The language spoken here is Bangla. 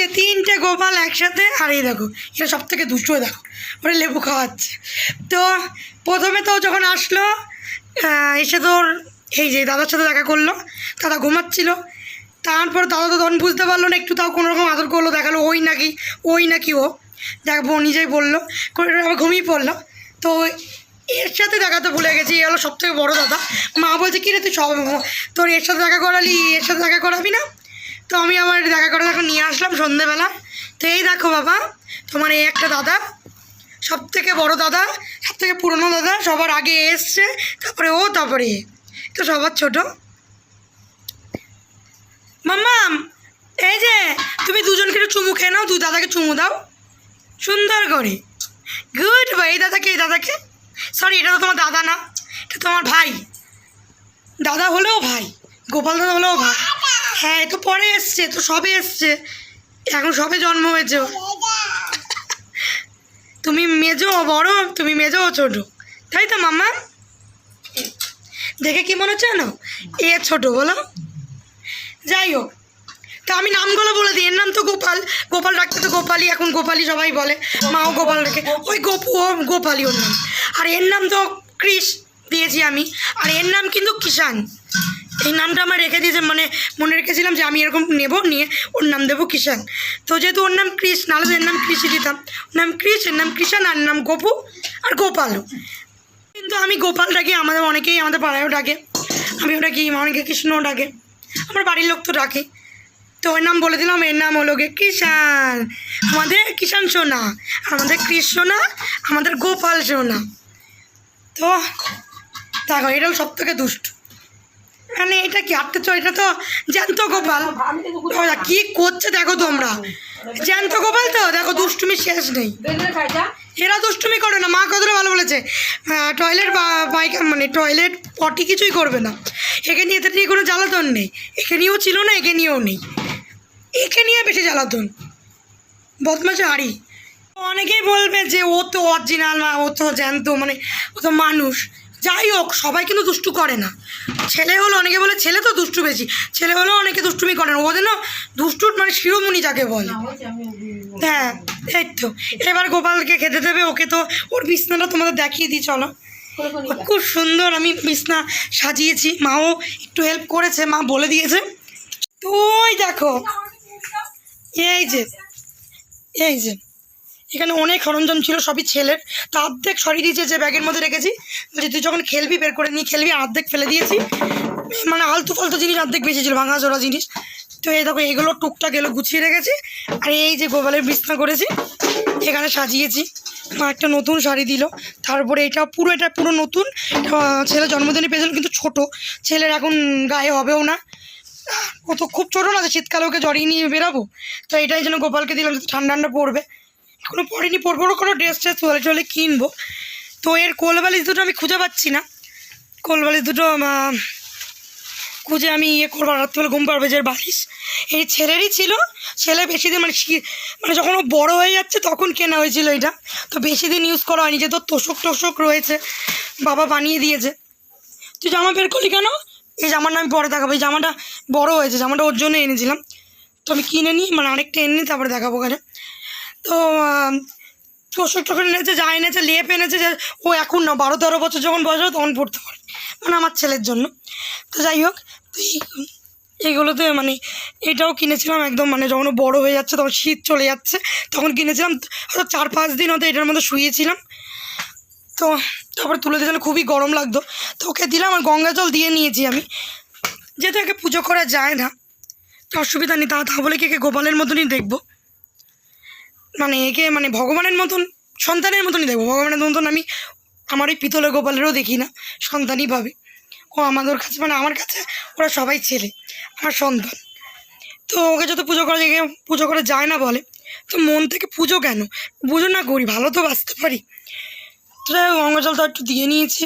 যে তিনটে গোপাল একসাথে, আর এই দেখো, এটা সব থেকে দুষ্টু দেখো, ওরা লেবু খাওয়াচ্ছে। তো প্রথমে তো যখন আসলো এসে তোর এই যে দাদার সাথে দেখা করল, দাদা ঘুমাচ্ছিল। তারপর দাদা তো তখন বুঝতে পারল না, একটু তাও কোনো রকম আদর করল, দেখাল ওই নাকি ওই নাকি ও। দেখো, ও নিজেই বলল, করে আবার ঘুমিয়ে পড়ল। তো এর সাথে দেখাতে ভুলে গেছি, এ হলো সব থেকে বড়ো দাদা। মা বলছে কী রে তুই সব তোর এর সাথে দেখা করালি, এর সাথে দেখা করাবি না? তো আমি আমার দেখা করে দেখো নিয়ে আসলাম সন্ধেবেলা। তো এই দেখো বাবা, তোমার এই একটা দাদা সব থেকে বড়ো দাদা সব থেকে পুরনো দাদা, সবার আগে এসছে, তারপরে ও, তারপরে তো সবার ছোট। মাম্মাম এই যে, তুমি দুজনকে একটু চুমু খেয়ে নাও দুই দাদাকে চুমু দাও। সুন্দর করে। গুড ভাই এই দাদাকে এই দাদাকে। সরি এটা তো তোমার দাদা না, এটা তোমার ভাই। দাদা হলেও ভাই, গোপাল দাদা হলেও ভাই। হ্যাঁ এ তো পরে এসছে, তো সবে এসছে। এখন সবে জন্ম হয়েছে তুমি মেজো, বড়, তুমি মেজো ছোট। তাই তো, মাম্মা? দেখে কি মনে হচ্ছে না এ ছোট, বলো। যাই হোক, তা আমি নামগুলো বলে দিই। এর নাম তো গোপাল গোপাল রাখতে তো গোপালই, এখন গোপালই সবাই বলে। মাও গোপাল ডাকে। ওই গোপ, ও গোপালই ওর নাম। আর এর নাম তো ক্রিস দিয়েছি আমি। আর এর নাম কিন্তু কিষান এই নামটা আমার রেখে দিয়েছে মানে মনে রেখেছিলাম যে আমি এরকম নেব, নিয়ে ওর নাম দেবো কিষান তো যেহেতু ওর নাম ক্রিস নাহলে এর নাম কৃষি দিতাম। নাম ক্রিস এর নাম কিষান আর নাম গোপু আর গোপালও কিন্তু আমি গোপাল ডাকি, আমাদের অনেকেই আমাদের পাড়ায়ও ডাকে। আমি ওটা কি অনেকে কৃষ্ণও ডাকে। আমার বাড়ির লোক তো ডাকে। তো ওর নাম বলে দিলাম, এর নাম হলো গিয়ে কিষান আমাদের কিষান সোনা আমাদের কৃষ সোনা, আমাদের গোপাল সোনা। তো দেখো, এটা সব থেকে দুষ্ট। মানে এটা কি? হাঁটতে চো, এটা তো জ্যান্ত গোপাল। কি করছে দেখো তোমরা। জ্যান্ত গোপাল তো? দেখো, দুষ্টুমি শেষ নেই। এরা দুষ্টুমি করে না। মা কতটা ভালো বলেছে। টয়লেট বা পায়খানা মানে টয়লেট পটি কিছুই করবে না। একে নিয়ে এদের নিয়ে কোনো জ্বালাতন নেই। একে নিয়েও ছিল না, একে নিয়েও নেই। একে নিয়ে বেশি জ্বালাতন। বদমাশে হাড়ি। অনেকেই বলবে যে ও তো অরিজিনাল না ও তো জ্যান্ত মানে ও তো মানুষ। যাই হোক, সবাই কিন্তু দুষ্টু করে না। ছেলে হলো অনেকে বলে, ছেলে তো দুষ্টু বেশি। ছেলে হলেও অনেকে দুষ্টুমি করে না। ওদের না দুষ্টুর মানে শিরোমণি যাকে বলে। হ্যাঁ এই তো। এবার গোপালকে খেতে দেবে, ওকে তো ওর বিছনাটা তোমাদের দেখিয়ে দিই, চলো। খুব সুন্দর, আমি বিছনা সাজিয়েছি। মাও একটু হেল্প করেছে, মা বলে দিয়েছে। তো ওই দেখো, এই যে এই যে। এখানে অনেক সরঞ্জাম ছিল, সবই ছেলের। তো অর্ধেক সরিয়ে দিয়েছে যে ব্যাগের মধ্যে রেখেছি। বলছি তুই যখন খেলবি, বের করে নিয়ে খেলবি অর্ধেক ফেলে দিয়েছি। মানে আলতু ফালতু জিনিস অর্ধেক বেশি ছিল, ভাঙা জোড়া জিনিস। তো এই দেখো, এগুলো টুকটাক এগুলো গুছিয়ে রেখেছি। আর এই যে গোপালের বিছনা করেছি, এখানে সাজিয়েছি। একটা নতুন শাড়ি দিল। তারপরে এটা পুরো এটা পুরো নতুন। ছেলে জন্মদিনে পেয়েছিল কিন্তু ছোট। ছেলের এখন গায়ে হবেও না। ও তো খুব ছোটো না, যে শীতকালে ওকে জড়িয়ে নিয়ে বেরাবো। তো এটাই যেন গোপালকে দিলাম ঠান্ডা ঠান্ডা পড়বে এখনও পড়িনি, পড়ব না, কোনো ড্রেস ট্রেস চলে চলে কিনবো। তো এর কোলবালিশ দুটো আমি খুঁজে পাচ্ছি না। কোলবালিশ দুটো খুঁজে আমি ইয়ে করব, রাত্রিবেলা ঘুম পাড়বে যে বালিশ। এই ছেলেরই ছিল, ছেলে বেশি দিন মানে মানে যখন ও বড়ো হয়ে যাচ্ছে তখন কেনা হয়েছিল এটা। তো বেশি দিন ইউজ করা হয়নি যে তোর তোষক টোষক রয়েছে, বাবা বানিয়ে দিয়েছে। তুই জামা বের করলি কেন? এই জামাটা আমি পরে দেখাবো, এই জামাটা বড় হয়েছে, জামাটা ওর জন্য এনেছিলাম। তো আমি কিনে নিই মানে আরেকটা এনে নিই, তারপরে দেখাবো ওখানে। তো তোষক টোষক এনেছে, যা এনেছে, লেপ এনেছে, যে ও এখন না, বারো তেরো বছর যখন বয়স হবে তখন পড়তে পারে মানে আমার ছেলের জন্য। তো যাই হোক এইগুলোতে মানে এটাও কিনেছিলাম একদম মানে যখন বড়ো হয়ে যাচ্ছে, তখন শীত চলে যাচ্ছে, তখন কিনেছিলাম, হয়তো চার পাঁচ দিন হয়তো এটার মধ্যে শুয়েছিলাম। তো তারপরে তুলে দিয়েছিলাম খুবই গরম লাগতো। তো ওকে দিলাম আর গঙ্গা জল দিয়ে নিয়েছি আমি। যেহেতু একে পুজো করা যায় না অসুবিধা নেই, তা তা বলে কি একে গোপালের মতনই দেখব। মানে একে মানে ভগবানের মতন, সন্তানের মতনই দেখব। ভগবানের মতন আমি আমার ওই পিতলে গোপালেরও দেখি না, সন্তানই ভাবে ও আমাদের কাছে মানে আমার কাছে ওরা সবাই ছেলে, আমার সন্তান। তো ওকে যত পুজো করা যায়, পুজো করা যায় না বলে, তো মন থেকে পুজো কেন? পুজো না করি, ভালো তো বাঁচতে পারি। তো গঙ্গা জল তো একটু দিয়ে নিয়েছি।